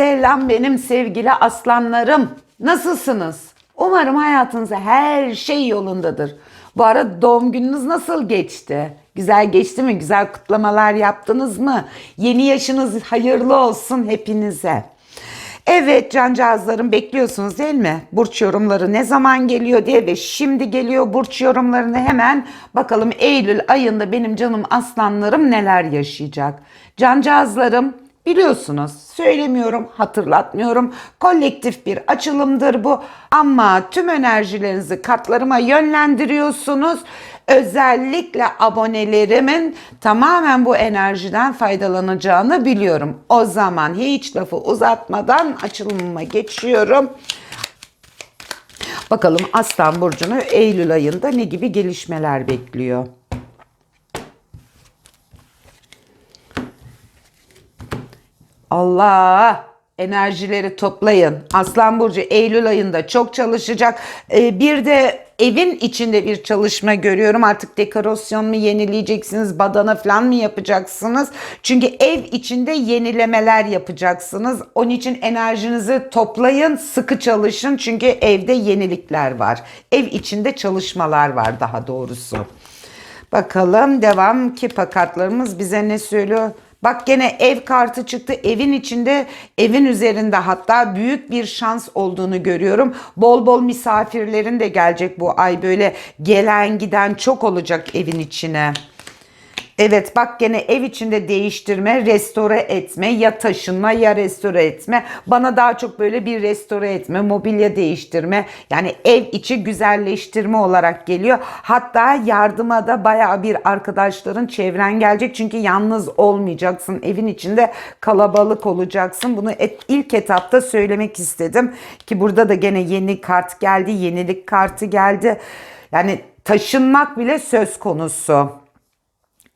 Selam benim sevgili aslanlarım. Nasılsınız? Umarım hayatınızda her şey yolundadır. Bu arada doğum gününüz nasıl geçti? Güzel geçti mi? Güzel kutlamalar yaptınız mı? Yeni yaşınız hayırlı olsun hepinize. Evet cancağızlarım bekliyorsunuz değil mi? Burç yorumları ne zaman geliyor diye ve şimdi geliyor burç yorumlarını hemen bakalım Eylül ayında benim canım aslanlarım neler yaşayacak. Cancağızlarım biliyorsunuz söylemiyorum hatırlatmıyorum kolektif bir açılımdır bu ama tüm enerjilerinizi kartlarıma yönlendiriyorsunuz. Özellikle abonelerimin tamamen bu enerjiden faydalanacağını biliyorum. O zaman hiç lafı uzatmadan açılımıma geçiyorum. Bakalım Aslan Burcu'nu Eylül ayında ne gibi gelişmeler bekliyor? Allah enerjileri toplayın. Aslan Burcu Eylül ayında çok çalışacak. Ee, bir de evin içinde bir çalışma görüyorum. Artık dekorasyon mu yenileyeceksiniz, badana falan mı yapacaksınız? Çünkü ev içinde yenilemeler yapacaksınız. Onun için enerjinizi toplayın, sıkı çalışın. Çünkü evde yenilikler var. Ev içinde çalışmalar var daha doğrusu. Bakalım devam kipa kartlarımız bize ne söylüyor? Bak gene ev kartı çıktı. Evin içinde, evin üzerinde hatta büyük bir şans olduğunu görüyorum. Bol bol misafirlerin de gelecek bu ay. Böyle gelen giden çok olacak evin içine. Evet bak gene ev içinde değiştirme, restore etme, ya taşınma ya restore etme. Bana daha çok böyle bir restore etme, mobilya değiştirme. Yani ev içi güzelleştirme olarak geliyor. Hatta yardıma da baya bir arkadaşların çevren gelecek. Çünkü yalnız olmayacaksın. Evin içinde kalabalık olacaksın. Bunu et, ilk etapta söylemek istedim. Ki burada da gene yeni kart geldi, yenilik kartı geldi. Yani taşınmak bile söz konusu.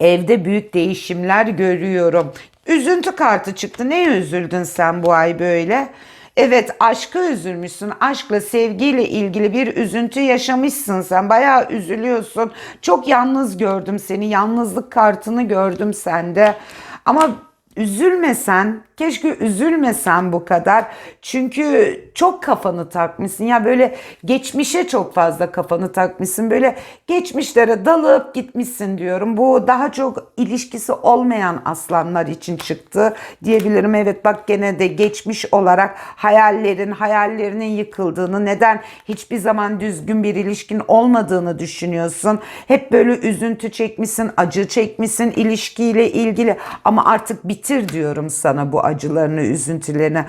Evde büyük değişimler görüyorum. Üzüntü kartı çıktı. Neye üzüldün sen bu ay böyle? Evet aşka üzülmüşsün. Aşkla sevgiyle ilgili bir üzüntü yaşamışsın sen. Bayağı üzülüyorsun. Çok yalnız gördüm seni. Yalnızlık kartını gördüm sende. Ama üzülmesen, keşke üzülmesen bu kadar. Çünkü çok kafanı takmışsın. Ya böyle geçmişe çok fazla kafanı takmışsın. Böyle geçmişlere dalıp gitmişsin diyorum. Bu daha çok ilişkisi olmayan aslanlar için çıktı diyebilirim. Evet bak gene de geçmiş olarak hayallerin, hayallerinin yıkıldığını, neden hiçbir zaman düzgün bir ilişkin olmadığını düşünüyorsun. Hep böyle üzüntü çekmişsin, acı çekmişsin ilişkiyle ilgili ama artık bitir diyorum sana bu acılarını, üzüntülerini.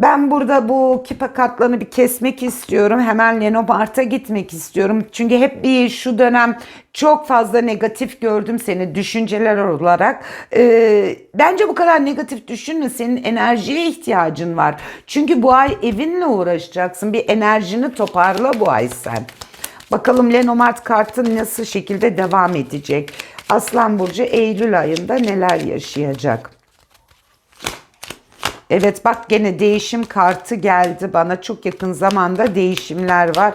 Ben burada bu kipa kartlarını bir kesmek istiyorum. Hemen Lenomart'a gitmek istiyorum. Çünkü hep bir şu dönem çok fazla negatif gördüm seni düşünceler olarak. Ee, bence bu kadar negatif düşünme. Senin enerjiye ihtiyacın var. Çünkü bu ay evinle uğraşacaksın. Bir enerjini toparla bu ay sen. Bakalım Lenomart kartı nasıl şekilde devam edecek? Aslan Burcu Eylül ayında neler yaşayacak? Evet bak gene değişim kartı geldi bana. Çok yakın zamanda değişimler var.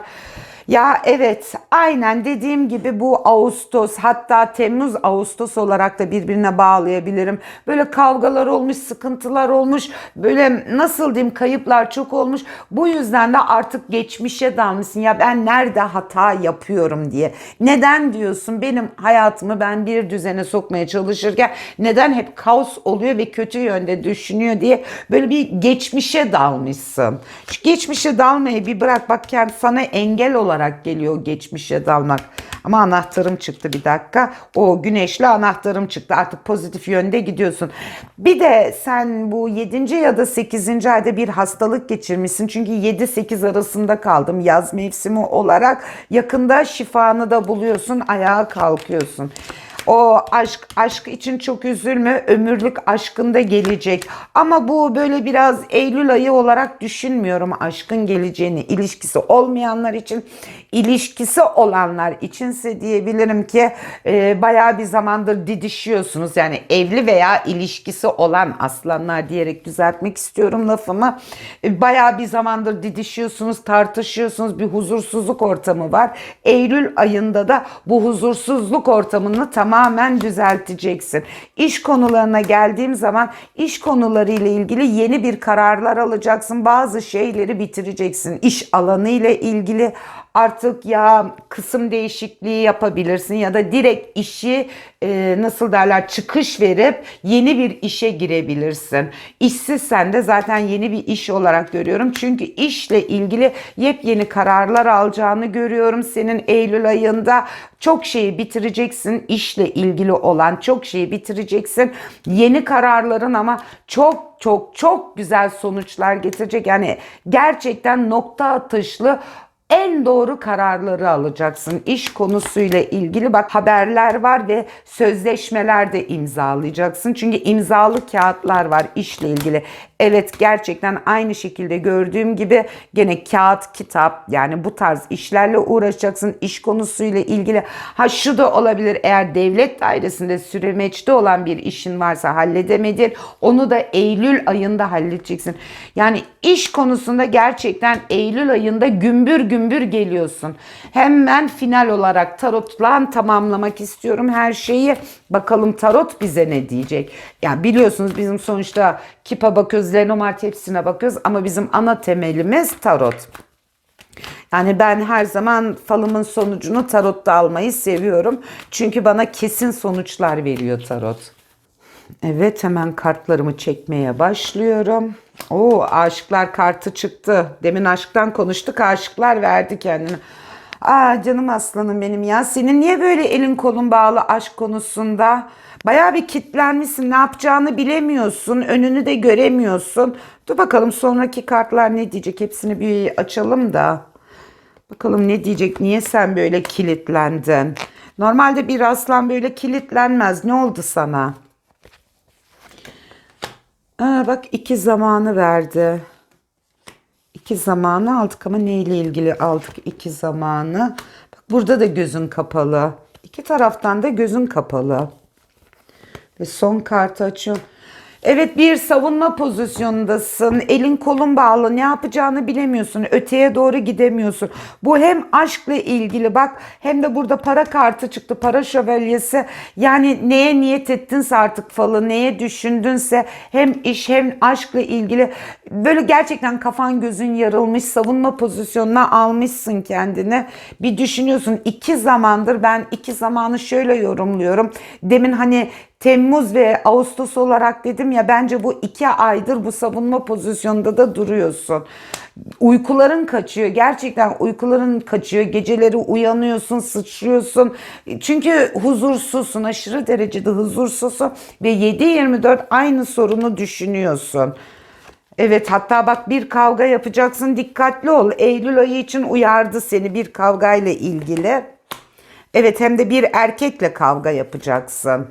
Ya evet aynen dediğim gibi bu Ağustos hatta Temmuz Ağustos olarak da birbirine bağlayabilirim. Böyle kavgalar olmuş, sıkıntılar olmuş, böyle nasıl diyeyim kayıplar çok olmuş. Bu yüzden de artık geçmişe dalmışsın. Ya ben nerede hata yapıyorum diye. Neden diyorsun benim hayatımı ben bir düzene sokmaya çalışırken neden hep kaos oluyor ve kötü yönde düşünüyor diye böyle bir geçmişe dalmışsın. Şu geçmişe dalmayı bir bırak bak sana engel olarak geliyor geçmişe dalmak. Ama anahtarım çıktı bir dakika. O güneşli anahtarım çıktı. Artık pozitif yönde gidiyorsun. Bir de sen bu 7. ya da 8. ayda bir hastalık geçirmişsin. Çünkü 7-8 arasında kaldım yaz mevsimi olarak. Yakında şifanı da buluyorsun. Ayağa kalkıyorsun. O aşk aşk için çok üzülme. Ömürlük aşkında gelecek. Ama bu böyle biraz Eylül ayı olarak düşünmüyorum aşkın geleceğini. İlişkisi olmayanlar için, ilişkisi olanlar içinse diyebilirim ki e, bayağı bir zamandır didişiyorsunuz. Yani evli veya ilişkisi olan aslanlar diyerek düzeltmek istiyorum lafımı. E, bayağı bir zamandır didişiyorsunuz, tartışıyorsunuz. Bir huzursuzluk ortamı var. Eylül ayında da bu huzursuzluk ortamını tamam tamamen düzelteceksin. İş konularına geldiğim zaman iş konuları ile ilgili yeni bir kararlar alacaksın. Bazı şeyleri bitireceksin. İş alanı ile ilgili artık ya kısım değişikliği yapabilirsin ya da direkt işi e, nasıl derler çıkış verip yeni bir işe girebilirsin. İşsizsen de zaten yeni bir iş olarak görüyorum. Çünkü işle ilgili yepyeni kararlar alacağını görüyorum. Senin Eylül ayında çok şeyi bitireceksin. işle ilgili olan çok şeyi bitireceksin. Yeni kararların ama çok çok çok güzel sonuçlar getirecek. Yani gerçekten nokta atışlı en doğru kararları alacaksın. İş konusuyla ilgili bak haberler var ve sözleşmeler de imzalayacaksın. Çünkü imzalı kağıtlar var işle ilgili. Evet gerçekten aynı şekilde gördüğüm gibi gene kağıt, kitap yani bu tarz işlerle uğraşacaksın. İş konusuyla ilgili. Ha şu da olabilir eğer devlet dairesinde süremeçte olan bir işin varsa halledemedin. Onu da Eylül ayında halledeceksin. Yani iş konusunda gerçekten Eylül ayında gümbür gümbür geliyorsun. Hemen final olarak tarotla tamamlamak istiyorum her şeyi. Bakalım tarot bize ne diyecek? Yani biliyorsunuz bizim sonuçta kipa bakıyoruz, Lenormand hepsine bakıyoruz ama bizim ana temelimiz tarot. Yani ben her zaman falımın sonucunu tarotta almayı seviyorum. Çünkü bana kesin sonuçlar veriyor tarot. Evet hemen kartlarımı çekmeye başlıyorum. Oo aşıklar kartı çıktı. Demin aşktan konuştuk aşıklar verdi kendini. Aa canım aslanım benim ya. Senin niye böyle elin kolun bağlı aşk konusunda? Bayağı bir kitlenmişsin. Ne yapacağını bilemiyorsun. Önünü de göremiyorsun. Dur bakalım sonraki kartlar ne diyecek? Hepsini bir açalım da. Bakalım ne diyecek? Niye sen böyle kilitlendin? Normalde bir aslan böyle kilitlenmez. Ne oldu sana? Aa, bak iki zamanı verdi. İki zamanı aldık ama neyle ilgili aldık iki zamanı? Bak burada da gözün kapalı. İki taraftan da gözün kapalı. Ve son kartı açıyorum. Evet bir savunma pozisyonundasın. Elin kolun bağlı. Ne yapacağını bilemiyorsun. Öteye doğru gidemiyorsun. Bu hem aşkla ilgili bak hem de burada para kartı çıktı. Para şövalyesi. Yani neye niyet ettinse artık falı, neye düşündünse hem iş hem aşkla ilgili böyle gerçekten kafan gözün yarılmış savunma pozisyonuna almışsın kendini. Bir düşünüyorsun iki zamandır ben iki zamanı şöyle yorumluyorum. Demin hani Temmuz ve Ağustos olarak dedim ya bence bu iki aydır bu savunma pozisyonunda da duruyorsun. Uykuların kaçıyor. Gerçekten uykuların kaçıyor. Geceleri uyanıyorsun, sıçrıyorsun. Çünkü huzursuzsun. Aşırı derecede huzursuzsun. Ve 7-24 aynı sorunu düşünüyorsun. Evet hatta bak bir kavga yapacaksın dikkatli ol. Eylül ayı için uyardı seni bir kavgayla ilgili. Evet hem de bir erkekle kavga yapacaksın.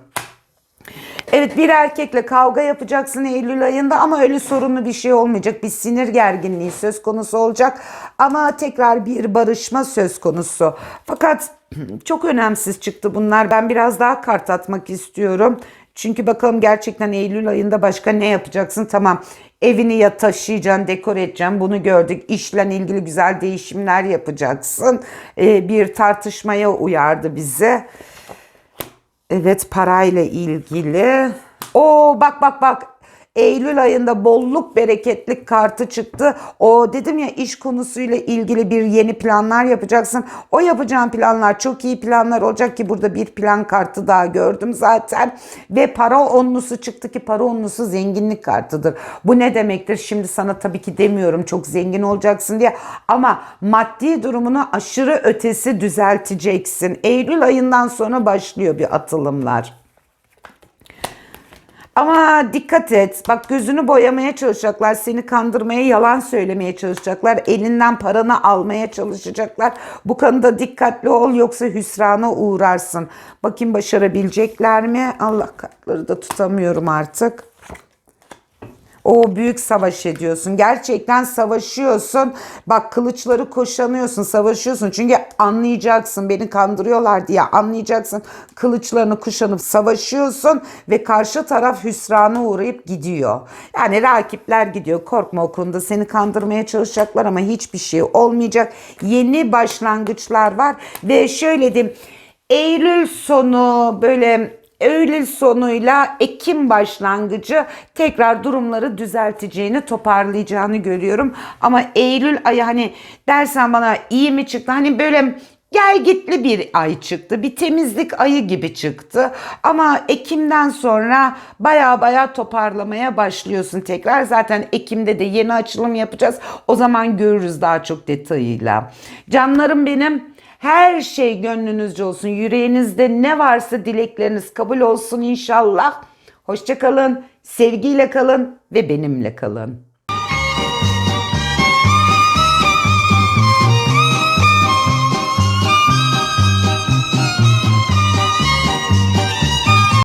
Evet bir erkekle kavga yapacaksın Eylül ayında ama öyle sorunlu bir şey olmayacak. Bir sinir gerginliği söz konusu olacak ama tekrar bir barışma söz konusu. Fakat çok önemsiz çıktı bunlar. Ben biraz daha kart atmak istiyorum. Çünkü bakalım gerçekten Eylül ayında başka ne yapacaksın? Tamam evini ya taşıyacaksın, dekor edeceksin bunu gördük. İşle ilgili güzel değişimler yapacaksın. Ee, bir tartışmaya uyardı bize. Evet parayla ilgili. O bak bak bak. Eylül ayında bolluk bereketlik kartı çıktı. O dedim ya iş konusuyla ilgili bir yeni planlar yapacaksın. O yapacağın planlar çok iyi planlar olacak ki burada bir plan kartı daha gördüm zaten. Ve para onlusu çıktı ki para onlusu zenginlik kartıdır. Bu ne demektir? Şimdi sana tabii ki demiyorum çok zengin olacaksın diye. Ama maddi durumunu aşırı ötesi düzelteceksin. Eylül ayından sonra başlıyor bir atılımlar. Ama dikkat et. Bak gözünü boyamaya çalışacaklar. Seni kandırmaya, yalan söylemeye çalışacaklar. Elinden paranı almaya çalışacaklar. Bu konuda dikkatli ol yoksa hüsrana uğrarsın. Bakayım başarabilecekler mi? Allah kartları da tutamıyorum artık. O büyük savaş ediyorsun. Gerçekten savaşıyorsun. Bak kılıçları koşanıyorsun, savaşıyorsun. Çünkü anlayacaksın beni kandırıyorlar diye anlayacaksın. Kılıçlarını kuşanıp savaşıyorsun ve karşı taraf hüsrana uğrayıp gidiyor. Yani rakipler gidiyor. Korkma o konuda seni kandırmaya çalışacaklar ama hiçbir şey olmayacak. Yeni başlangıçlar var ve şöyle diyeyim Eylül sonu böyle Eylül sonuyla Ekim başlangıcı tekrar durumları düzelteceğini, toparlayacağını görüyorum. Ama Eylül ayı hani dersen bana iyi mi çıktı? Hani böyle gelgitli bir ay çıktı. Bir temizlik ayı gibi çıktı. Ama Ekim'den sonra baya baya toparlamaya başlıyorsun tekrar. Zaten Ekim'de de yeni açılım yapacağız. O zaman görürüz daha çok detayıyla. Canlarım benim her şey gönlünüzce olsun. Yüreğinizde ne varsa dilekleriniz kabul olsun inşallah. Hoşçakalın, sevgiyle kalın ve benimle kalın.